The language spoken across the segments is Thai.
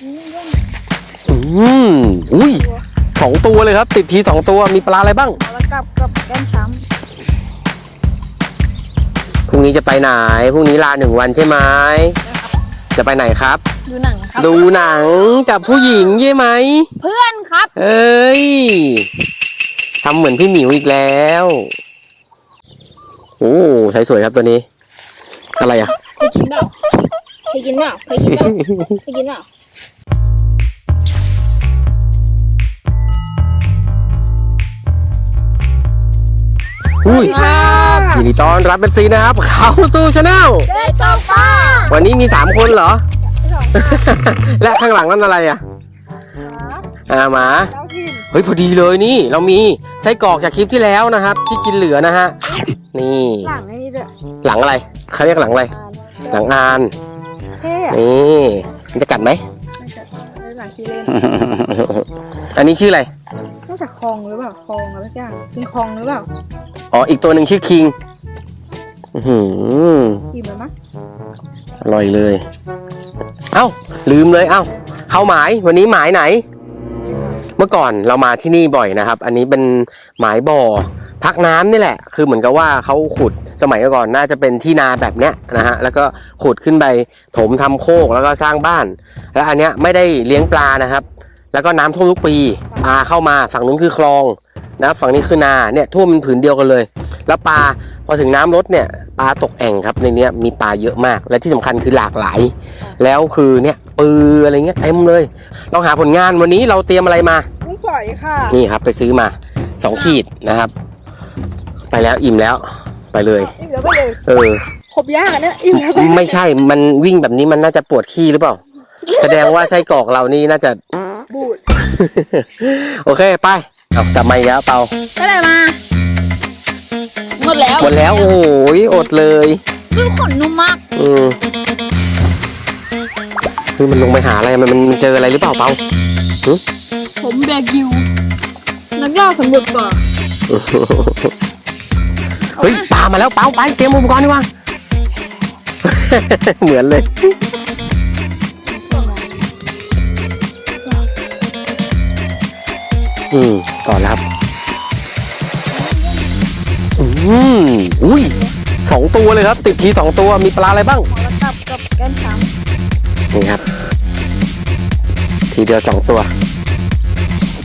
อืมอุ้ยสองตัวเลยครับ ติดทีสองตัวมีปลาอะไรบ้างแล้วกับกับแก้มช้พรุ่งนี้จะไปไหนพรุ่งนี้ลาหนึ่งวันใช่ไหมจะไปไหนครับำดูหนังครับ ดูหนังกับผู้หญิงใช่ไหมเพื่อนครับ เอ้ยทำเหมือนพี่หมิวอีกแล้วโอ้ใช้สวยครับตัวนี้ อะไรอะ เคยกินเปล่าเคยกินเปล่าเคยกินเปล่าเคยกินเปล่า อุ้ยครับยินดีต้อนรับเป็นซีนะครับ เขาสู่ชาแนลได้ตัวป้าวันนี้มีสามคนเหรอ และข้างหลังนั่นอะไรอะอ่าหมาแล้วกินเฮ้ยพอดีเลยนี่ เรามีไส้กรอกจากคลิปที่แล้วนะครับ ที่กินเหลือนะฮะนี่หลังไอ้นี่ด้วยหลังอะไรเขาเรียกหลังอะไรหลังอานเท่อะนี่มันจะกัดไหมน่าจะหลังขี้เล่นอันนี้ชื่ออะไรน่าจะคลองหรือเปล่าคลองอะไรสักอย่างกินคลองหรือเปล่า อ๋อ อีกตัวหนึ่งชื่อคิงอื้อหือกินไหมมั้งอร่อยเลย เอ้า ลืมเลย เอ้า เข้าหมาย วันนี้หมายไหน เมื่อก่อนเรามาที่นี่บ่อยนะครับ อันนี้เป็นหมายบ่อ พักน้ำนี่แหละ คือเหมือนกับว่าเขาขุดสมัยก่อนน่าจะเป็นที่นาแบบเนี้ยนะฮะ แล้วก็ขุดขึ้นไปถมทำโคกแล้วก็สร้างบ้าน แล้วอันเนี้ยไม่ได้เลี้ยงปลานะครับ แล้วก็น้ำท่วมทุกปีปลาเข้ามาฝั่งนู้นคือคลอง นะฝั่งนี้คือนาเนี่ยท่วมเป็นผืนเดียวกันเลย แล้วปลาพอถึงน้ำลดเนี่ยปลาตกแอ่งครับในเนี้ยมีปลาเยอะมาก และที่สำคัญคือหลากหลาย แล้วคือเนี่ยปืออะไรเงี้ยเต็มเลยลองหาผลงานวันนี้เราเตรียมอะไรมากุ้งฝอยค่ะ นี่ครับไปซื้อมาสองขีดนะครับ ไปแล้วอิ่มแล้วไปเลยอิ่มแล้วไปเลยเออครบยากอันเนี้ยอิ่มแล้วไปไม่ใช่มันวิ่งแบบนี้มันน่าจะปวดขี้หรือเปล่า แสดงว่าไส้กรอกเรานี่น่าจะ บูดโอเคไปเอากลับมาอีกแล้วเปาก็ได้มา หมดแล้วหมดแล้วโอ้โหอดเลยดูขนนุ่มมาก อืมคือมันลงไปหาอะไรมันมันเจออะไรหรือเปล่าเปาผมแบกิว นักล่าสำรวจป่าเฮ้ยปลามาแล้วเปาไปเตรียมอุปกรณ์ดีกว่า เหมือนเลย อืมต่อแล้วครับอืมอุ้ยสองตัวเลยครับ ติดทีสองตัวมีปลาอะไรบ้างตับกับแก้มช้นี่ครับ ทีเดียวสองตัว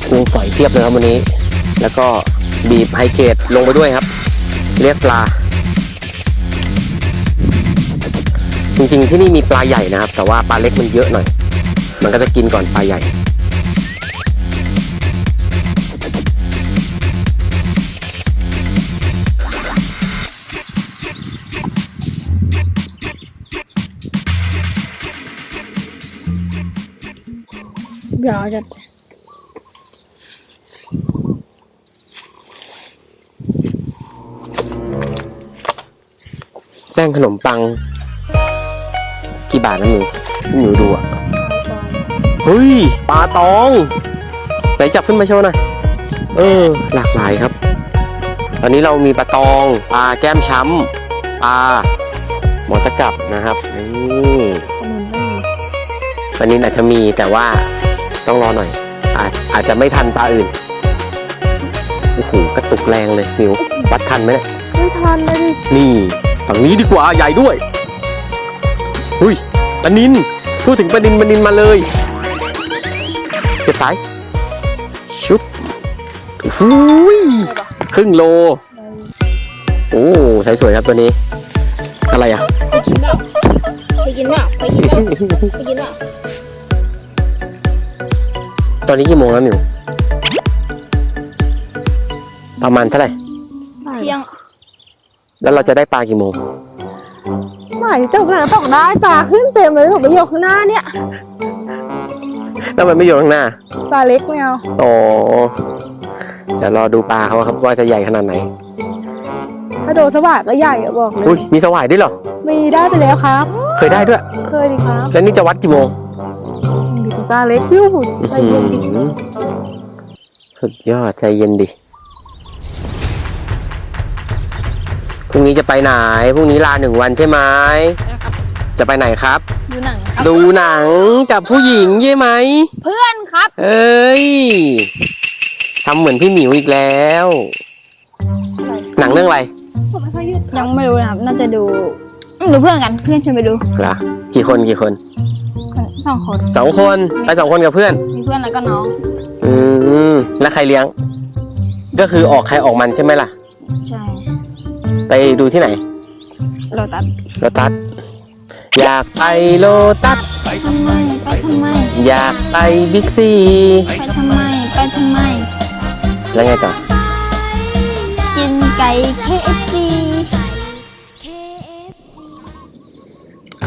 กุ้งฝอยเพียบเลยครับวันนี้ แล้วก็บีบไฮเกรดลงไปด้วยครับ เรียกปลา จริงๆที่นี่มีปลาใหญ่นะครับ แต่ว่าปลาเล็กมันเยอะหน่อย มันก็จะกินก่อนปลาใหญ่ำเดี๋ยวจะแป้งขนมปัง กี่บาทนะหนูหนูดูอะเฮ้ยปลาตอง ไหนจับขึ้นมาโชว์หน่อยเออ หลากหลายครับ ตอนนี้เรามีปลาตองปลาแก้มช้ำปลาหมอตะกับนะครับนี่คอมเมนต์ไม่มีวันนี้อาจจะมีแต่ว่า ต้องรอหน่อย อาจอาจจะไม่ทันปลาอื่นโอ้โหกระตุกแรงเลยนิววัดทันไหมเนี่ยไม่ทันเลยดินี่ฝั่งนี้ดีกว่าใหญ่ด้วยอุ้ยปลานินพูดถึงปลานินปลานินมาเลย เจ็บสายชุบหูยครึ่งโล โอ้ใช้สวยครับตัวนี้ อะไรอะเคยกินเปล่าเคยกินเปล่าเคยกินเปล่าเคยกินเปล่า ตอนนี้กี่โมงแล้วมิวประมาณเท่าไหร่ เที่ยงแล้วเราจะได้ปลากี่โมง หมายตกไหนตกได้ปลาขึ้นเต็มเลยผมไปโยกข้างหน้าเนี่ย แล้วมันไม่อยู่ข้างหน้า ปลาเล็กไม่เอาอ๋อเดี๋ยวรอดูปลาเขาครับว่าจะใหญ่ขนาดไหน ถ้าโดนสว่างก็ใหญ่อะบอกเลอุ้ยยมีสวายด้วยเหรอ มีได้ไปแล้วครับ เคยได้ด้วย เคยดิครับ แล้วนี่จะวัดกี่โมง ดิปลาเล็กยิ้วใจเย็นดิอื้อหือสุดยอดใจเย็นดิพรุ่งนี้จะไปไหนพรุ่งนี้ลาหนึ่งวันใช่ไหมจะไปไหนครับดดูหนังครับดูหนังกับผู้หญิงใช่ไหม เพื่อนครับ เอ้ยทำเหมือนพี่หมิวอีกแล้ว หนังเรื่องอะไรผมไม่ค่อยยืดยังไม่รู้นะครับ น่าจะดูอืมดูเพื่อนกัน เพื่อนชวนไปดูเหรอกี่คนกี่คน สองคนสองคนไปสองคนกับเพื่อน มีเพื่อนแล้วก็น้อง อืมแล้วใครเลี้ยง ก็คือออกใครออกมันใช่ไหมล่ะ ใช่ไปดูที่ไหนโลตัสโลตัสอยากไปโลตัสทำไมไปทำไม อยากไปบิ๊กซีไปทำไมไปทำไม แล้วไงต่อ กินไก่ KFC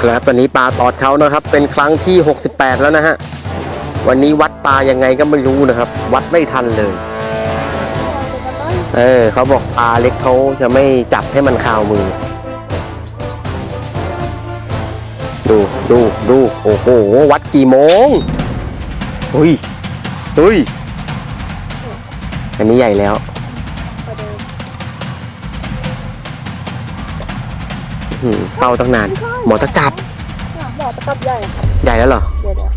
ครับตอนนี้ปลาตอดเขานะครับ เป็นครั้งที่ 68 แล้วนะฮะ วันนี้วัดปลายังไงก็ไม่รู้นะครับ วัดไม่ทันเลย เออเขาบอกปลาเล็กเขาจะไม่จับให้มันคาวมือ ดูดูดูโอ้โหวัดกี่โมงอุ้ยอุ้ยอันนี้ใหญ่แล้วหือเฝ้าตั้งนาน หมอตะกรับหมอตะกับใหญ่ใหญ่แล้วเหรอเดี๋ยวเดี๋ยว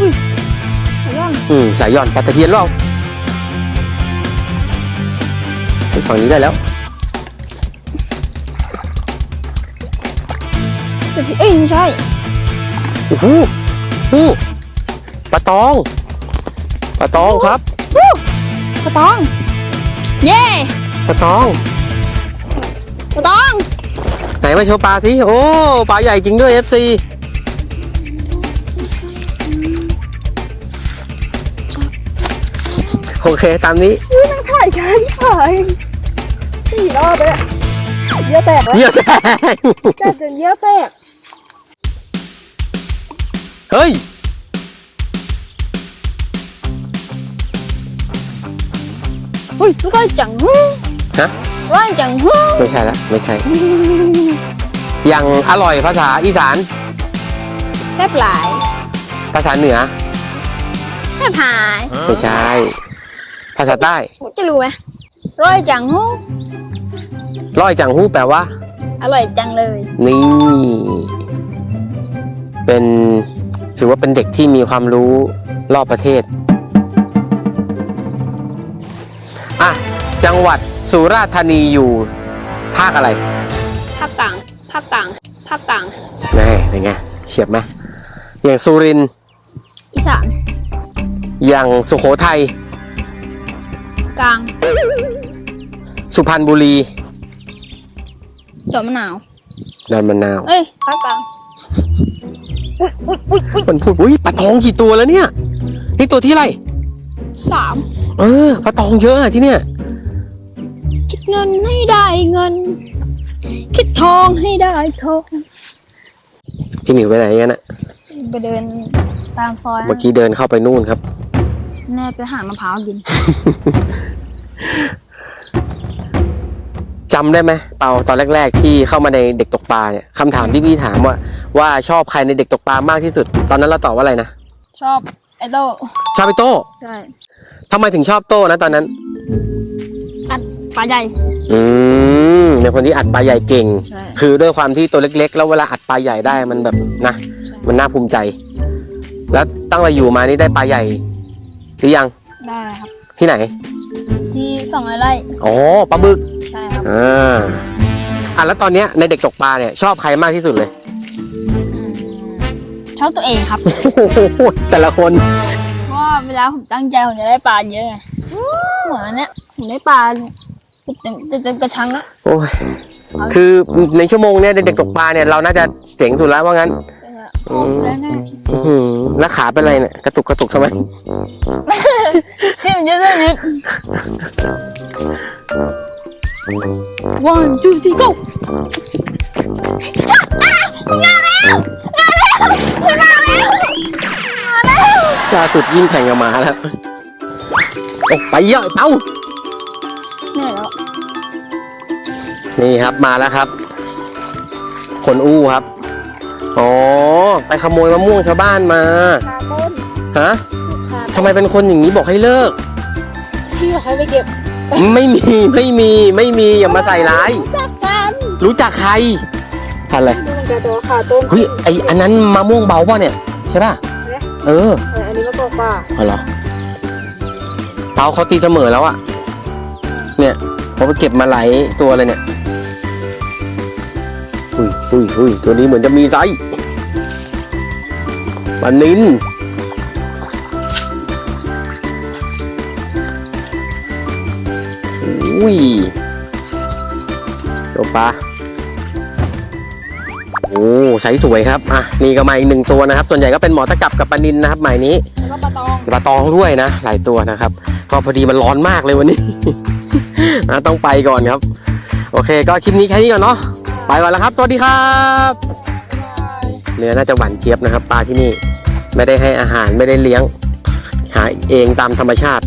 อุ้ยเดี๋ยวก่อนอืมสายหย่อนปลาตะเพียนหรอไปฝั่งนี้ได้แล้วเดี๋ยวพี่เอ้ยไม่ใช่โอ้โหโอ้โหปลาตองปลาตองครับ ปะตอง เย้ปลาตองปะตอง ไหนมาโชว์ปลาสิ โอ้ ปลาใหญ่จริงด้วย FC โอเค ตามนี้มันถ่ายช้าที่ถ่ายสี่รอบแล้วเยอะแตกแล้วเยี่ยแซงแตกจนเยอะแตก เฮ้ย อุ้ยร้อยจังฮู้ฮะร้อยจังฮู้ไม่ใช่ละไม่ใช่ยังอร่อยภาษาอีสาน แซ่บหลาย ภาษาเหนือแซ่บหายไม่ใช่ ภาษาใต้กูจะรู้ไหมร้อยจังฮู้ร้อยจังหู้แปลว่า อร่อยจังเลย นี่ เป็นถือว่าเป็นเด็กที่มีความรู้รอบประเทศ อะ จังหวัดสุราษฎร์ธานีอยู่ ภาคอะไร ภาคกลาง ภาคกลาง ภาคกลางแน่เป็นไงเฉียบไหมอย่างสุรินทร์อีสานอย่างสุโขทัยกลางสุพรรณบุรีจอมมะนาวดอนมะนาวเอ้ยภาคกลางอุ้ยอุ้ยอุ้ยอุ้ยมันพูดอุ้ยปลาทองกี่ตัวแล้วเนี่ย นี่ตัวที่ไรสาม เออปลาตองเยอะอะที่เนี่ย คิดเงินให้ได้เงิน คิดทองให้ได้ทองพี่หมิวไปไหนกันนะไปเดินตามซอยเมื่อกี้เดินเข้าไปนู่นครับ แน่ไปหามะพร้าวกินจำได้ไหมเปาตอนแรก ๆ ที่เข้ามาในเด็กตกปลาเนี่ยคำถามที่พี่ถามว่า ว่าชอบใครในเด็กตกปลามากที่สุด ตอนนั้นเราตอบว่าอะไรนะ ชอบไอโต้ชอบไอโต้ใช่ทำไมถึงชอบโต้นะตอนนั้น อัดปลาใหญ่ อืมเป็นคนที่อัดปลาใหญ่เก่ง ใช่ คือด้วยความที่ตัวเล็ก ๆ แล้วเวลาอัดปลาใหญ่ได้มันแบบนะใช่มันน่าภูมิใจ แล้วตั้งแต่อยู่มานี่ได้ปลาใหญ่หรือยังได้ครับ ที่ไหนที่สองไร่อ๋อปลาบึกใช่ครับอ่าอะแล้วตอนเนี้ยในเด็กตกปลาเนี่ยชอบใครมากที่สุดเลย อืมชอบตัวเองครับ โอ้โหแต่ละคน เพราะว่าเวลาผมตั้งใจผมจะได้ปลาเยอะไงเหมือนอันเนี้ยผมได้ปลาเต็มเต็มเต็มกระชังละโอ้ยคือในชั่วโมงเนี้ยเด็กๆตกปลาเนี่ยเราน่าจะเจ๋งสุดแล้วว่างั้นโอ้แล้วเนี่ยอื้อหือแล้วขาเป็นไรเนี่ยกระตุกกระตุกทำไม ชิมเยอะเลยนิด one two three go ล่า สุดยิ่งแข่งกับหมาแล้วโอ้ไปเยอะเต้าเหนื่อยแล้วนี่ครับมาแล้วครับคนอู้ครับ อ๋อ ไปขโมยมะม่วงชาวบ้านมาคาต้นฮะคาทำไมเป็นคนอย่างนี้บอกให้เลิก พี่บอกให้ไปเก็บไม่มีไม่มีไม่มีอย่ามาใส่ร้าย จากกันรู้จักใครพันอะไรดูมันจะตัวขาต้มเฮ้ยไออันนั้นมะม่วงเบาป่ะเนี่ย ใช่ป่ะ เออเอออันนี้มะกอก ป่าเอาเหรอเปาเขาตีเสมอแล้วอะเนี่ยเขาไปเก็บมาหลายตัวเลยเนี่ยอุ้ยอุ้ยอุ้ยตัวนี้เหมือนจะมีไซส์ปลานินอุ้ยตัวปลาโอ้ไซส์สวยครับ อะ นี่ก็มาอีกหนึ่งตัวนะครับ ส่วนใหญ่ก็เป็นหมอตะกับกับปลานินนะครับหมายนี้แล้ว ก็ปลาตองปลาตองด้วยนะ หลายตัวนะครับ ก็พอดีมันร้อนมากเลยวันนี้ นะต้องไปก่อนครับ โอเค ก็คลิปนี้แค่นี้ก่อนเนาะไปก่อนแล้วครับ สวัสดีครับเนื้อน่าจะหวานเจี๊ยบนะครับ ปลาที่นี่ ไม่ได้ให้อาหารไม่ได้เลี้ยง หาเองตามธรรมชาติ